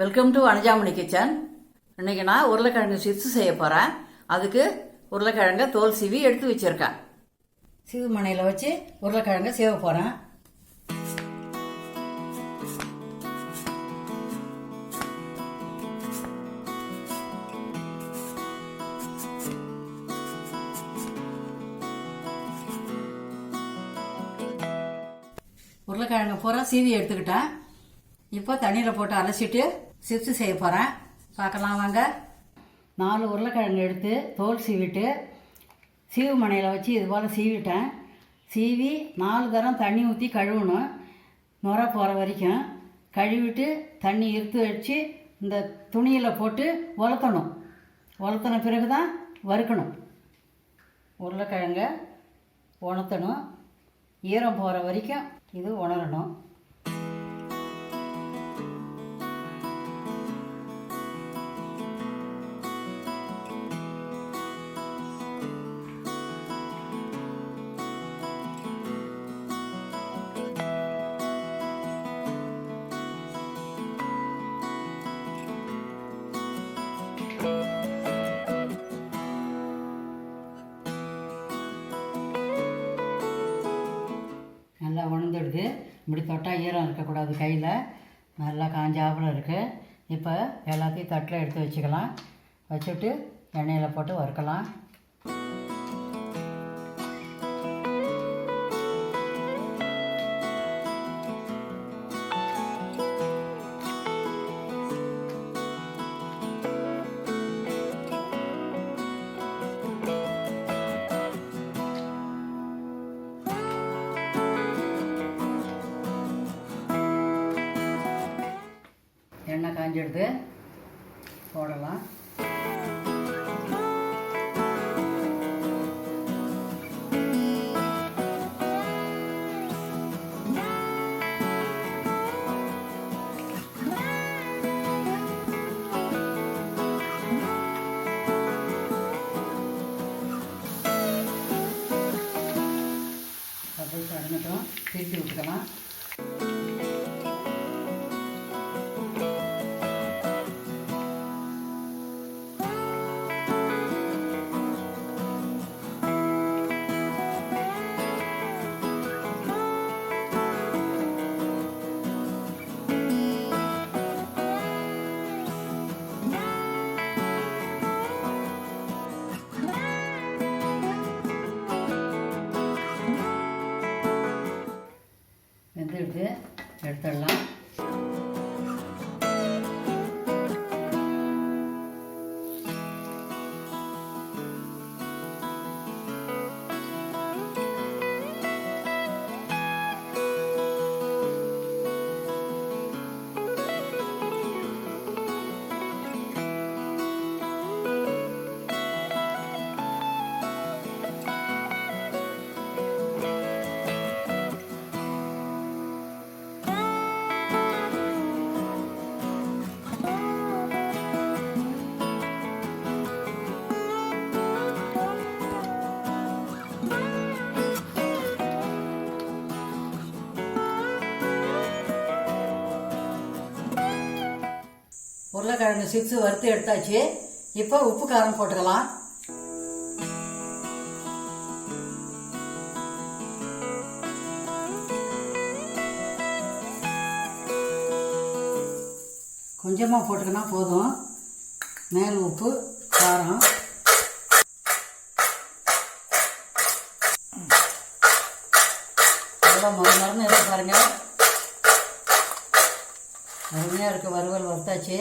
Welcome to Anujamani kitchen இன்னைக்கு நான் உருளைக்கிழங்கு சிப்ஸ் செய்ய போகிறேன் அதுக்கு உருளைக்கிழங்க தோல் சீவி எடுத்து வச்சிருக்கேன். சீவு மனையில் வச்சு உருளைக்கிழங்க சேவ போகிறேன் உருளைக்கிழங்கு பூரா சீவி எடுத்துக்கிட்டேன். இப்போ தண்ணியில் போட்டு அலசிட்டு சிப்ஸ் செய்ய போகிறேன் பார்க்கலாம் வாங்க. நாலு உருளைக்கிழங்கு எடுத்து தோல் சீவிட்டு சீவு மனையில் வச்சு இது போல் சீவிட்டேன். சீவி நாலு தரம் தண்ணி ஊற்றி கழுவணும். நுர போகிற வரைக்கும். கழுவிட்டு தண்ணி இருத்து வச்சு இந்த துணியில் போட்டு உலர்த்தணும் உலர்த்தின பிறகு தான் வறுக்கணும். உருளைக்கிழங்க உணர்த்தணும் ஈரம் போகிற வரைக்கும் இது உணரணும். இப்படி தொட்டால் ஈரம் இருக்கக்கூடாது கையில். நல்லா காஞ்சாப்புல இருக்குது இப்போ எல்லாத்தையும் தட்டில் எடுத்து வச்சுக்கலாம். வச்சுட்டு எண்ணெயில் போட்டு வறுக்கலாம். எண்ணெய் காஞ்சிடுது. போடலாம். அப்படியே திருப்பி விட்டுக்கலாம் எடுத்துடலாம் உருளைக்கிழங்கு சிப்ஸ் வறுத்து எடுத்தாச்சு. இப்போ உப்பு காரம் போட்டுக்கலாம். கொஞ்சமாக போட்டுக்கினா போதும். மேல் உப்பு காரம். நல்லா மறு மருந்து இருக்கு பாருங்க. அருமையாக இருக்கு. வறுவல் வறுத்தாச்சு.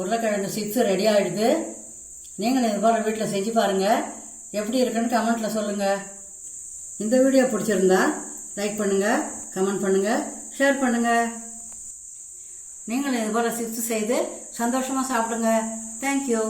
உருளைக்கிழங்கு சிப்ஸ் ரெடி ஆகிடுது நீங்களும் இது போல் வீட்டில் செஞ்சு பாருங்கள் எப்படி இருக்குன்னு கமெண்ட்டில் சொல்லுங்கள் இந்த வீடியோ பிடிச்சிருந்தா லைக் பண்ணுங்கள் கமெண்ட் பண்ணுங்கள் ஷேர் பண்ணுங்கள் நீங்களும் இது போல் சிப்ஸு செய்து சந்தோஷமாக சாப்பிடுங்க. தேங்க்யூ